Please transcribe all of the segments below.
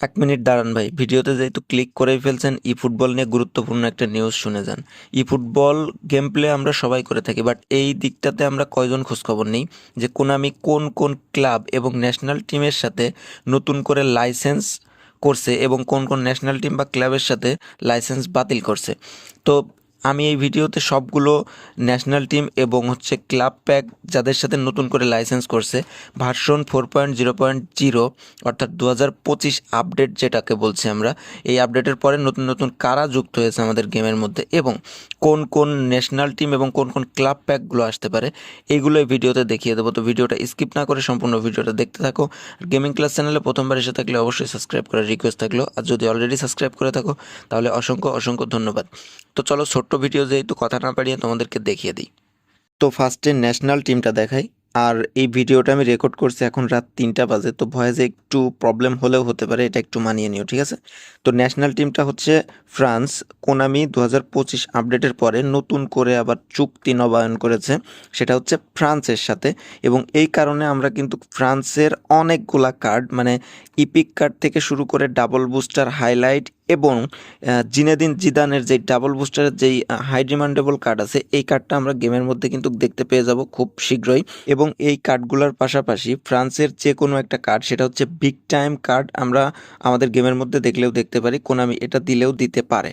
এক মিনিট দাঁড়ান ভাই, ভিডিওতে যেহেতু ক্লিক করেই ফেলছেন ই ফুটবল নিয়ে গুরুত্বপূর্ণ একটা নিউজ শুনে যান। ই ফুটবল গেম প্লে আমরা সবাই করে থাকি বাট এই দিকটাতে আমরা কয়জন খোঁজখবর নেই? যে কোনামি কোন কোন ক্লাব এবং ন্যাশনাল টিমের সাথে নতুন করে লাইসেন্স করছে এবং কোন কোন ন্যাশনাল টিম বা ক্লাবের সাথে লাইসেন্স বাতিল করছে। তো আমি এই ভিডিওতে সবগুলো ন্যাশনাল টিম এবং হচ্ছে ক্লাব প্যাক যাদের সাথে নতুন করে লাইসেন্স করছে version four point zero point zero অর্থাৎ দু পঁচিশ আপডেট যেটাকে বলছি আমরা, এই আপডেটের পরে নতুন নতুন কারা যুক্ত হয়েছে আমাদের গেমের মধ্যে এবং কোন কোন ন্যাশনাল টিম এবং কোন কোন ক্লাব প্যাকগুলো আসতে পারে, এইগুলো এই ভিডিওতে দেখিয়ে দেবো। তো ভিডিওটা স্কিপ না করে সম্পূর্ণ ভিডিওটা দেখতে থাকো। আর গেমিং ক্লাস চ্যানেলে প্রথমবার এসে থাকলে অবশ্যই সাবস্ক্রাইব করার রিকোয়েস্ট থাকল। আর যদি অলরেডি সাবস্ক্রাইব করে থাকো, তাহলে অসংখ্য অসংখ্য ধন্যবাদ। তো চলো ছোট্ট ভিডিও যেহেতু কথা না পারিয়ে তোমাদেরকে দেখিয়ে দিই। তো ফার্স্টে ন্যাশনাল টিমটা দেখাই। আর এই ভিডিওটা আমি রেকর্ড করছি এখন রাত তিনটা বাজে, তো ভয়েসে একটু প্রবলেম হলেও হতে পারে, এটা একটু মানিয়ে নিও, ঠিক আছে? তো ন্যাশনাল টিমটা হচ্ছে ফ্রান্স। কোনামি দু হাজার পঁচিশ আপডেটের পরে নতুন করে আবার চুক্তি নবায়ন করেছে, সেটা হচ্ছে ফ্রান্সের সাথে। এবং এই কারণে আমরা কিন্তু ফ্রান্সের অনেকগুলা কার্ড মানে ইপিক কার্ড থেকে শুরু করে ডাবল বুস্টার, হাইলাইট এবং জিনেদিন জিদানের যে ডাবল বুস্টারের যেই হাই ডিমান্ডেবল কার্ড আছে, এই কার্ডটা আমরা গেমের মধ্যে কিন্তু দেখতে পেয়ে যাব খুব শীঘ্রই। এবং এই কার্ডগুলোর পাশাপাশি ফ্রান্সের যে কোনো একটা কার্ড সেটা হচ্ছে বিগ টাইম কার্ড আমরা আমাদের গেমের মধ্যে দেখলেও দেখতে পারি। কোনামি এটা দিলেও দিতে পারে।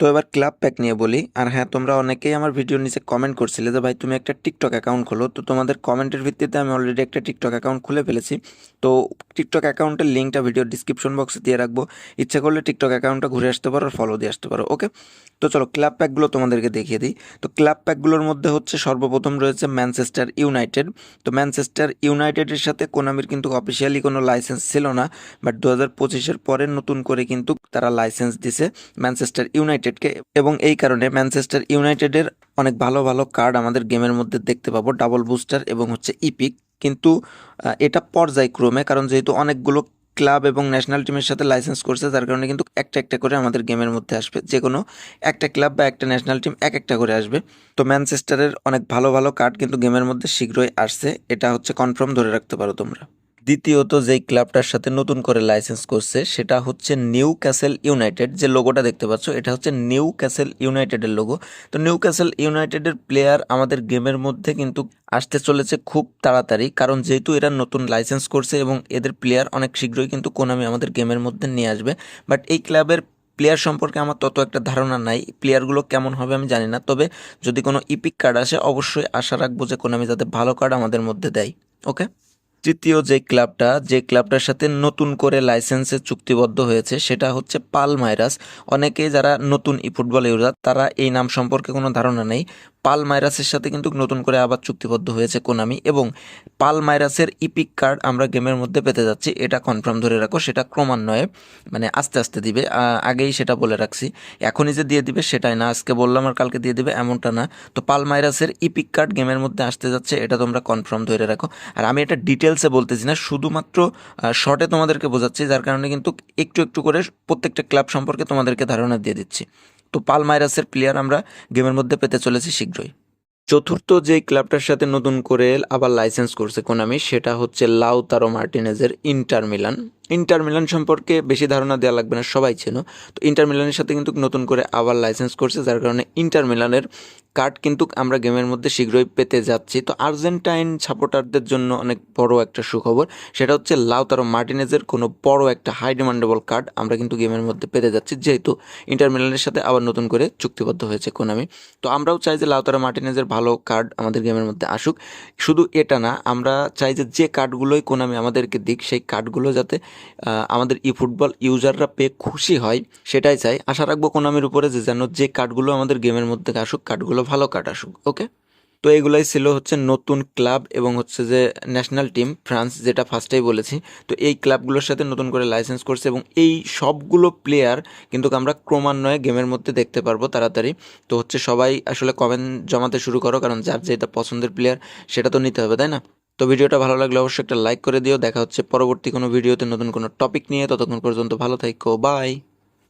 তো এবার ক্লাব প্যাক নিয়ে বলি। আর হ্যাঁ তোমরা অনেকেই আমার ভিডিওর নিচে কমেন্ট করছিলে যে, ভাই, তুমি একটা টিকটক অ্যাকাউন্ট খোলো। তো তোমাদের কমেন্টের ভিত্তিতে আমি অলরেডি একটা টিকটক অ্যাকাউন্ট খুলে ফেলেছি। তো টিকটক অ্যাকাউন্টের লিঙ্কটা ভিডিওর ডিসক্রিপশন বক্সে দিয়ে রাখব। ইচ্ছা করলে টিকটক অ্যাকাউন্টটা ঘুরে আসতে পারো আর ফলো দিয়ে আসতে পারো ওকে তো চলো, ক্লাব প্যাকগুলো তোমাদেরকে দেখিয়ে দিই। তো ক্লাব প্যাকগুলোর মধ্যে হচ্ছে সর্বপ্রথম রয়েছে ম্যানচেস্টার ইউনাইটেড তো ম্যানচেস্টার ইউনাইটেডের সাথে কোনামির কিন্তু অফিসিয়ালি কোনো লাইসেন্স ছিল না। বাট দু হাজার পঁচিশের পরে নতুন করে কিন্তু তারা লাইসেন্স দিছে ম্যানচেস্টার ইউনাইটেডকে এবং এই কারণে ম্যানচেস্টার ইউনাইটেডের অনেক ভালো ভালো কার্ড আমাদের গেমের মধ্যে দেখতে পাবো। ডাবল বুস্টার এবং হচ্ছে ইপিক কিন্তু এটা পর্যায়ক্রমে, কারণ যেহেতু অনেকগুলো ক্লাব এবং ন্যাশনাল টিমের সাথে লাইসেন্স করছে যার কারণে কিন্তু একটা একটা করে আমাদের গেমের মধ্যে আসবে। যে কোনো একটা ক্লাব বা একটা ন্যাশনাল টিম এক একটা করে আসবে। তো ম্যানচেস্টারের অনেক ভালো ভালো কার্ড কিন্তু গেমের মধ্যে শীঘ্রই আসছে। এটা হচ্ছে কনফার্ম ধরে রাখতে পারো তোমরা। দ্বিতীয়ত যেই ক্লাবটার সাথে নতুন করে লাইসেন্স করছে, সেটা হচ্ছে নিউ ক্যাসেল ইউনাইটেড যে লোগোটা দেখতে পাচ্ছ, এটা হচ্ছে নিউ ক্যাসেল ইউনাইটেডের লোগো তো নিউ ক্যাসেল ইউনাইটেডের প্লেয়ার আমাদের গেমের মধ্যে কিন্তু আসতে চলেছে খুব তাড়াতাড়ি, কারণ যেহেতু এরা নতুন লাইসেন্স করছে এবং এদের প্লেয়ার অনেক শীঘ্রই কিন্তু কোনামি আমাদের গেমের মধ্যে নিয়ে আসবে। বাট এই ক্লাবের প্লেয়ার সম্পর্কে আমার তত একটা ধারণা নাই প্লেয়ারগুলো কেমন হবে আমি জানি না। তবে যদি কোনো ইপিক কার্ড আসে, অবশ্যই আশা রাখব যে কোনামি যাতে ভালো কার্ড আমাদের মধ্যে দেয় ওকে তৃতীয় যে ক্লাবটা, যে ক্লাবটার সাথে নতুন করে লাইসেন্সে চুক্তিবদ্ধ হয়েছে, সেটা হচ্ছে পাল পালমাইরাস। অনেকেই যারা নতুন ই ফুটবল ইউজার, তারা এই নাম সম্পর্কে কোনো ধারণা নেই। পালমাইরাসের সাথে কিন্তু নতুন করে আবার চুক্তিবদ্ধ হয়েছে কোনামি এবং পালমাইরাসের ইপিক কার্ড আমরা গেমের মধ্যে পেতে যাচ্ছি। এটা কনফার্ম ধরে রাখো, সেটা ক্রমান্বয়ে মানে আস্তে আস্তে দিবে। আগেই সেটা বলে রাখছি। এখনই যে দিয়ে দিবে সেটাই না, আজকে বললাম আর কালকে দিয়ে দিবে এমনটা না। তো পালমাইরাসের ইপিক কার্ড গেমের মধ্যে আসতে যাচ্ছে, এটা তোমরা কনফার্ম ধরে রাখো। আর আমি এটা ডিটেলসে বলতেছি না, শুধুমাত্র শর্টে তোমাদেরকে বোঝাচ্ছি, যার কারণে কিন্তু একটু একটু করে প্রত্যেকটা ক্লাব সম্পর্কে তোমাদেরকে ধারণা দিয়ে দিচ্ছি। তো পালমাইরাসের প্লেয়ার আমরা গেমের মধ্যে পেতে চলেছি শীঘ্রই। চতুর্থ যে ক্লাবটার সাথে নতুন করে আবার লাইসেন্স করছে কোনামি সেটা হচ্ছে লাউতারো মার্টিনেজের ইন্টার মিলান। ইন্টার মিলান সম্পর্কে বেশি ধারণা দেওয়া লাগবে না, সবাই চেনো। তো ইন্টার মিলানের সাথে কিন্তু নতুন করে আবার লাইসেন্স করছে, যার কারণে ইন্টার মিলানের কার্ড কিন্তু আমরা গেমের মধ্যে শীঘ্রই পেতে যাচ্ছি। তো আর্জেন্টাইন সাপোর্টারদের জন্য অনেক বড় একটা সুখবর, সেটা হচ্ছে লাউতারো মার্টিনেজের কোনো বড় একটা হাই ডিমান্ডেবল কার্ড আমরা কিন্তু গেমের মধ্যে পেতে যাচ্ছি, যেহেতু ইন্টার মিলানের সাথে আবার নতুন করে চুক্তিবদ্ধ হয়েছে কোনামি তো আমরাও চাই যে লাউতারো মার্টিনেজের ভালো কার্ড আমাদের গেমের মধ্যে আসুক। শুধু এটা না, আমরা চাই যে যে কার্ডগুলোই কোনামি আমাদেরকে দিক, সেই কার্ডগুলো যাতে আমাদের ই ফুটবল ইউজাররা পেয়ে খুশি হয়, সেটাই চাই। আশা রাখব কোনামির উপরে যে যেন যে কার্ডগুলো আমাদের গেমের মধ্যে আসুক, কার্ডগুলো ভালো কার্ড আসুক, ওকে? তো এগুলাই ছিল হচ্ছে নতুন ক্লাব এবং হচ্ছে যে ন্যাশনাল টিম ফ্রান্স, যেটা ফার্স্টেই বলেছি। তো এই ক্লাবগুলোর সাথে নতুন করে লাইসেন্স করছে এবং এই সবগুলো প্লেয়ার কিন্তু আমরা ক্রমান্বয়ে গেমের মধ্যে দেখতে পারব তাড়াতাড়ি। তো হচ্ছে সবাই আসলে কমেন্ট জমাতে শুরু করো, কারণ যার যেটা পছন্দের প্লেয়ার সেটা তো নিতে হবে, তাই না? তো ভিডিওটা ভালো লাগলে অবশ্যই একটা লাইক করে দিও। দেখা হচ্ছে পরবর্তী কোনো ভিডিওতে নতুন কোনো টপিক নিয়ে। ততক্ষণ পর্যন্ত ভালো থাকো বাই